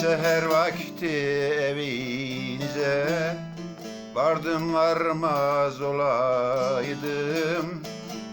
Seher vakti evinize Vardım varmaz olaydım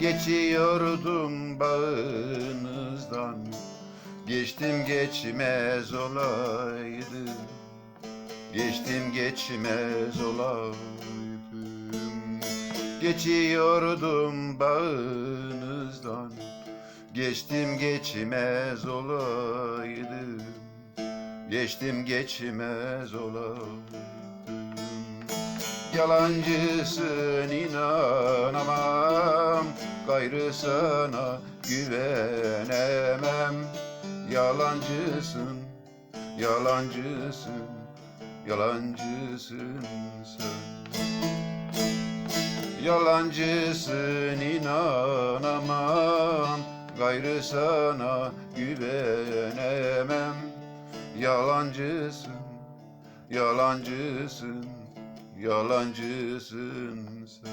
Geçiyordum bağınızdan. Geçtim geçmez olaydım Geçtim geçmez olaydım. Geçiyordum bağınızdan Geçtim geçmez olaydım Geçtim geçmez olaydım Yalancısın inanamam. Gayrı sana güvenemem. Yalancısın, yalancısın Yalancısın sen. Yalancısın inanamam. Gayrı sana güvenemem Yalancısın, yalancısın Yalancısın sen.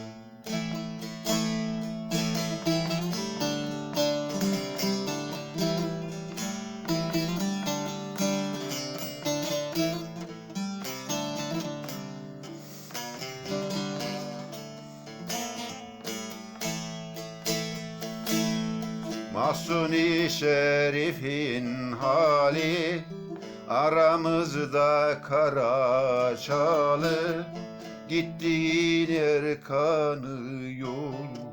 Mahsuni Şerif'in hali Aramızda kara çalı Gittiğin yer kanı yolu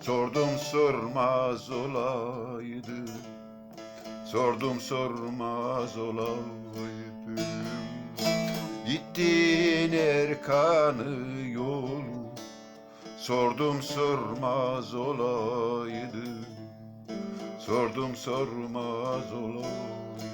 Sordum sormaz olaydı Sordum sormaz olaydım Gittiğin er kanı yolu Sordum sormaz olaydı Sordum sormaz olaydım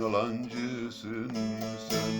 Yalancısın sen